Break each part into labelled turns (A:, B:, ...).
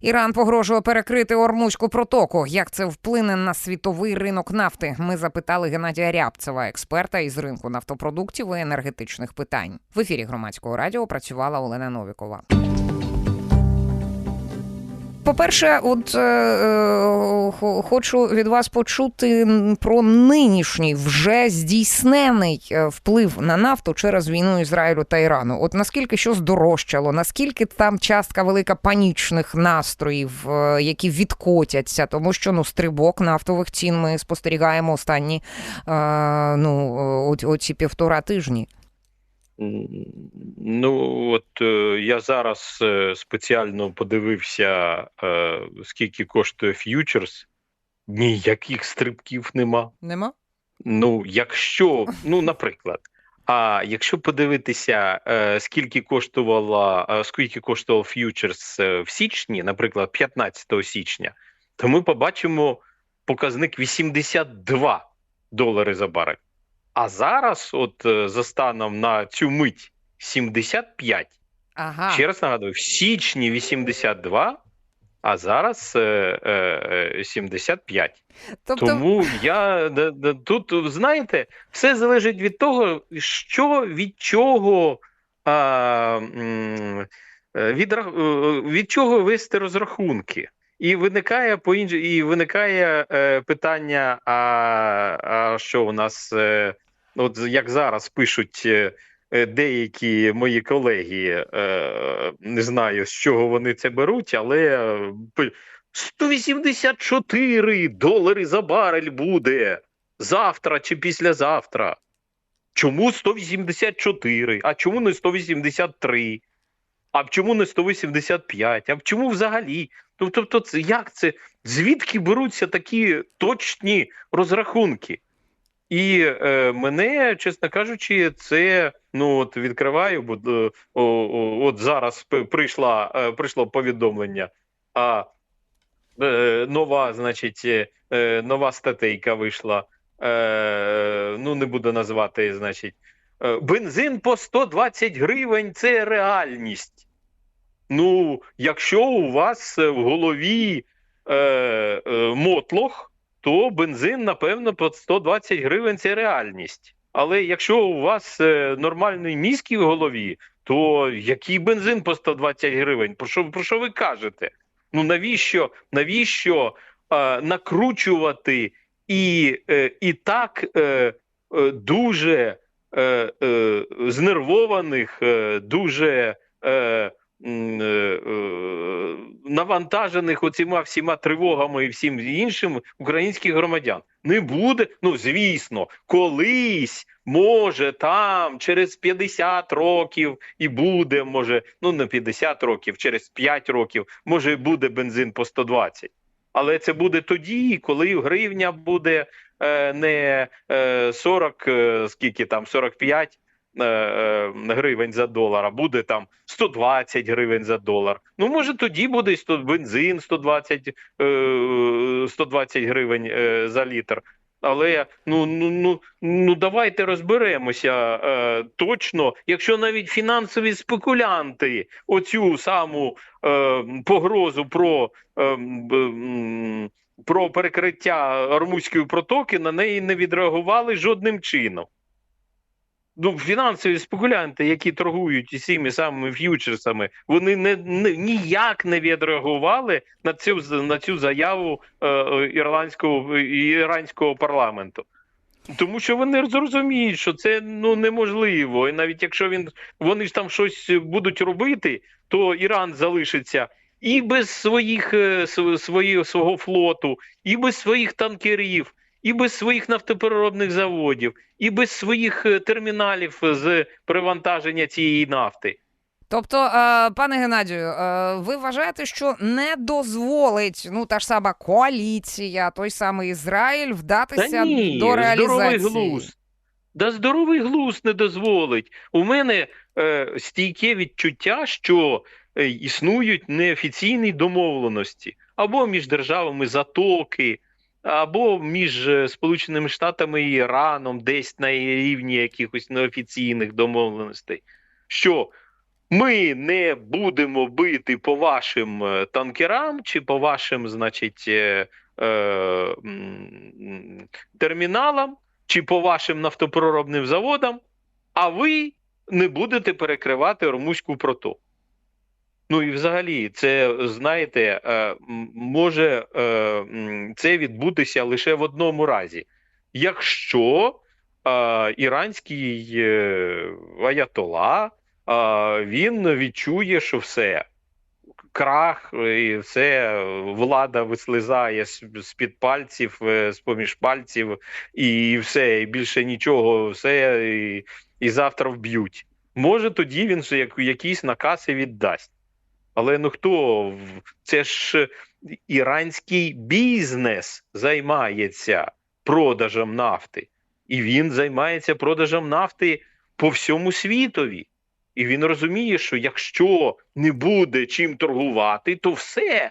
A: Іран погрожує перекрити Ормузьку протоку. Як це вплине на світовий ринок нафти? Ми запитали Геннадія Рябцева, експерта із ринку нафтопродуктів і енергетичних питань. В ефірі громадського радіо працювала Олена Новікова. По-перше, от е, е, хочу від вас почути про нинішній вже здійснений е, вплив на нафту через війну Ізраїлю та Ірану. От наскільки що здорожчало, наскільки там частка велика панічних настроїв, е, які відкотяться, тому що ну стрибок нафтових цін ми спостерігаємо останні е, ну оці півтора тижні.
B: Ну от е, я зараз е, спеціально подивився, е, скільки коштує ф'ючерс. Ніяких стрибків нема.
A: Нема?
B: Ну, якщо, ну, наприклад, а якщо подивитися, скільки коштувала, скільки коштував ф'ючерс в січні, наприклад, 15 січня, то ми побачимо показник 82 долари за барель. А зараз, от е, за станом на цю мить, 75.
A: Ага.
B: Ще раз нагадую, в січні 82, а зараз е, е, 75. Тобто... Тому я тут, знаєте, все залежить від того, що від чого. А, е, від, е, від чого вести розрахунки. І виникає по інж... і виникає е, питання: а а що у нас е, от як зараз пишуть е, е, деякі мої колеги, е, не знаю, з чого вони це беруть, але 184 долари за барель буде завтра чи післязавтра. Чому 184? А чому не 183? А чому не 185? А чому взагалі? Тобто, як це? Звідки беруться такі точні розрахунки? І е, мене, чесно кажучи, це ну от відкриваю, бо е, о, о, от зараз прийшла е, прийшло повідомлення. А е, нова, значить, е, нова статейка вийшла. Е, Ну не буду назвати, значить, е, бензин по 120 гривень це реальність. Ну, якщо у вас в голові е, е, мотлох то бензин, напевно, по 120 гривень це реальність. Але якщо у вас е, нормальний мізки в голові, то який бензин по 120 гривень? Про що про що ви кажете? Ну навіщо навіщо е, накручувати і е, і так е, е, дуже е, е, знервованих, е, дуже е, Е, навантажених оціма всіма тривогами і всім іншим українських громадян не буде. Ну звісно, колись може там через 50 років і буде, може, ну не 50 років, через 5 років, може буде бензин по 120. Але це буде тоді, коли гривня буде е, не е, 40, е, скільки там 45, Е, е, гривень за долар, а буде там 120 гривень за долар. Ну може тоді буде бензин 120 120 е, гривень за літр. Але ну ну ну ну давайте розберемося е, точно, якщо навіть фінансові спекулянти оцю саму е, погрозу про е, про перекриття Ормузької протоки на неї не відреагували жодним чином ну, фінансові спекулянти, які торгують цими самими ф'ючерсами, вони не, не ніяк не відреагували на цю на цю заяву е, е ірландського іранського парламенту. Тому що вони зрозуміють, що це ну неможливо, і навіть якщо він вони ж там щось будуть робити, то Іран залишиться і без своїх е, свої, свого флоту, і без своїх танкерів і без своїх нафтопереробних заводів, і без своїх е, терміналів з привантаження цієї нафти.
A: Тобто, е, пане Геннадію, е, ви вважаєте, що не дозволить ну та ж сама коаліція, той самий Ізраїль вдатися
B: Та ні,
A: до реалізації?
B: Здоровий глузд. Да здоровий глузд не дозволить. У мене е, стійке відчуття, що е, існують неофіційні домовленості або між державами затоки, або між е, Сполученими Штатами і Іраном, десь на рівні якихось неофіційних домовленостей, що Ми не будемо бити по вашим е, танкерам чи по вашим, значить, е, е, терміналам, чи по вашим нафтопроробним заводам, а ви не будете перекривати Ормузьку протоку. Ну і взагалі, це знаєте, е, може е, це відбутися лише в одному разі, якщо е, іранський аятола він відчує, що все. Крах, і все, влада вислизає з, з-під пальців, е, з-поміж пальців, і все, і більше нічого, все, і, і завтра вб'ють. Може, тоді він ж як, якісь накази віддасть. Але ну хто? Це ж іранський бізнес займається продажем нафти. І він займається продажем нафти по всьому світові. І він розуміє, що якщо не буде чим торгувати, то все.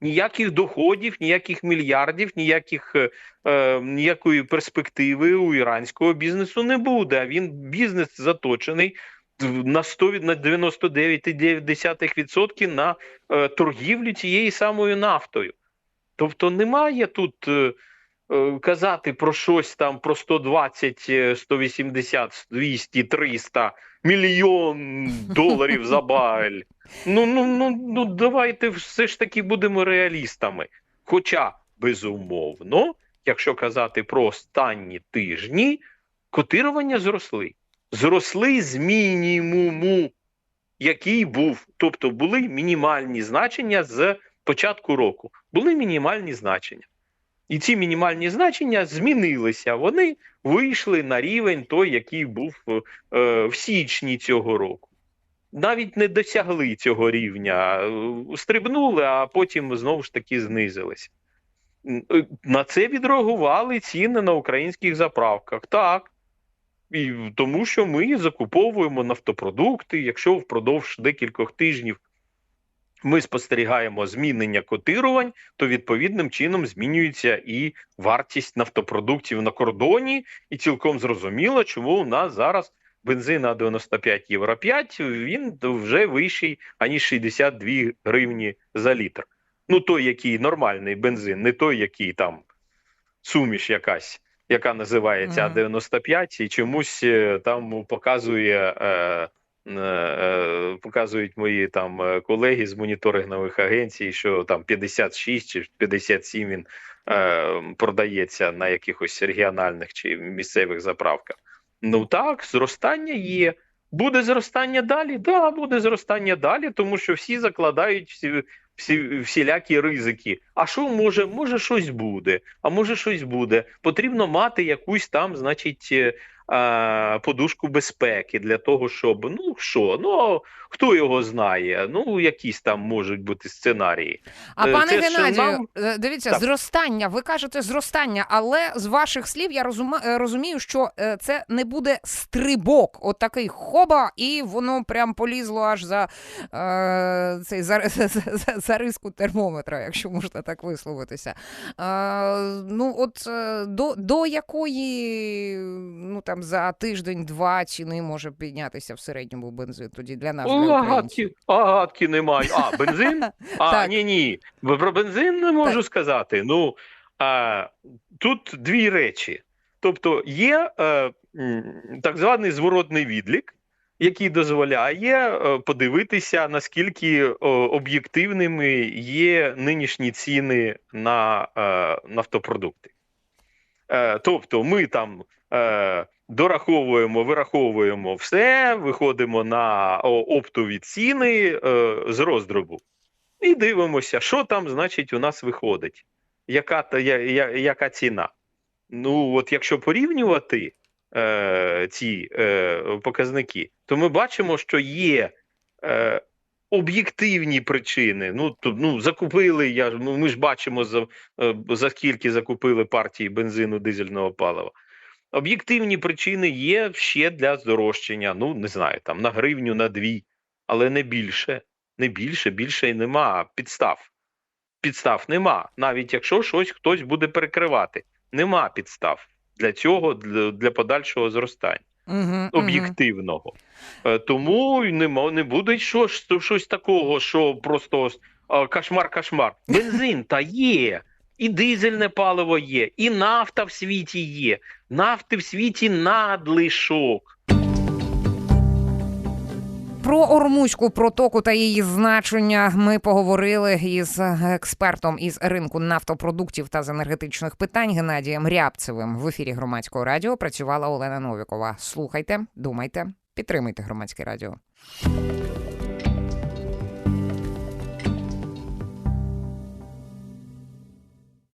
B: Ніяких доходів, ніяких мільярдів, ніяких, е, е, ніякої перспективи у іранського бізнесу не буде. А він бізнес заточений на 100, на 99,9% на е, торгівлю цією самою нафтою. Тобто немає тут е, е, казати про щось там про 120, е, 180, 200, 300 мільйон доларів за барель. Ну, ну, ну, ну давайте все ж таки будемо реалістами. Хоча, безумовно, якщо казати про останні тижні, котирування зросли. Зросли з мінімуму, який був. Тобто були мінімальні значення з початку року. Були мінімальні значення. І ці мінімальні значення змінилися. Вони вийшли на рівень той, який був е, в січні цього року. Навіть не досягли цього рівня, е, стрибнули, а потім знову ж таки знизилися. Е, На це відреагували ціни на українських заправках. Так. І тому що ми закуповуємо нафтопродукти. Якщо впродовж декількох тижнів ми спостерігаємо змінення котирувань, то відповідним чином змінюється і вартість нафтопродуктів на кордоні, і цілком зрозуміло, чому у нас зараз бензин на 95 євро 5, він вже вищий аніж 62 гривні за літр. Ну той, який нормальний бензин, не той, який там суміш якась. Яка називається
A: Мгм.
B: А95, і чомусь е, там показує е, е, е, показують мої там колеги з моніторингових агенцій, що там 56 чи 57 він е, продається на якихось регіональних чи місцевих заправках. Ну так, зростання є. Буде зростання далі? Да, буде зростання далі, тому що всі закладають всі, всі, всілякі ризики. А що може? Може, щось буде, а може щось буде. Потрібно мати якусь там, значить, е, подушку безпеки для того, щоб ну що, ну хто його знає? Ну, якісь там можуть бути сценарії.
A: А
B: Е,
A: пане Геннадію,
B: нам-
A: е, дивіться,
B: Так.
A: зростання. Ви кажете зростання, але з ваших слів я розума- е, розумію, що е, це не буде стрибок, от такий хоба, і воно прям полізло аж за е, цей за, за, за, за риску термометра, якщо можна так висловитися. Е, ну, от до, до якої ну там за тиждень-два ціни може піднятися в середньому бензин тоді для нас, для
B: гадки, гадки немає. А, бензин? А, ні, ні. Про бензин не можу сказати. Ну, а, тут дві речі. Тобто є е, так званий зворотний відлік, який дозволяє е, подивитися, наскільки е, об'єктивними є нинішні ціни на е, нафтопродукти. Е, тобто ми там е, дораховуємо, вираховуємо все, виходимо на оптові ціни е, з роздробу і дивимося, що там, значить, у нас виходить. Яка, та, я, я, яка ціна? Ну, от якщо порівнювати е, ці е, показники, то ми бачимо, що є е, об'єктивні причини. Ну, то, ну закупили, я, ну, ми ж бачимо, за, е, за скільки закупили партії бензину дизельного палива. Об'єктивні причини є ще для здорожчання. Ну, не знаю, там на гривню, на дві, але не більше. Не більше, більше і нема підстав. Підстав нема. Навіть якщо щось хтось буде перекривати, нема підстав для цього, для, для подальшого зростання.
A: Мгм,
B: об'єктивного. Е, Тому нема, не буде що, щось такого, що просто кошмар-кошмар. Бензин та є, і дизельне паливо є, і нафта в світі є. Нафти в світі надлишок.
A: Про Ормузьку протоку та її значення ми поговорили із експертом із ринку нафтопродуктів та з енергетичних питань Геннадієм Рябцевим. В ефірі громадського радіо працювала Олена Новікова. Слухайте, думайте, підтримуйте громадське радіо.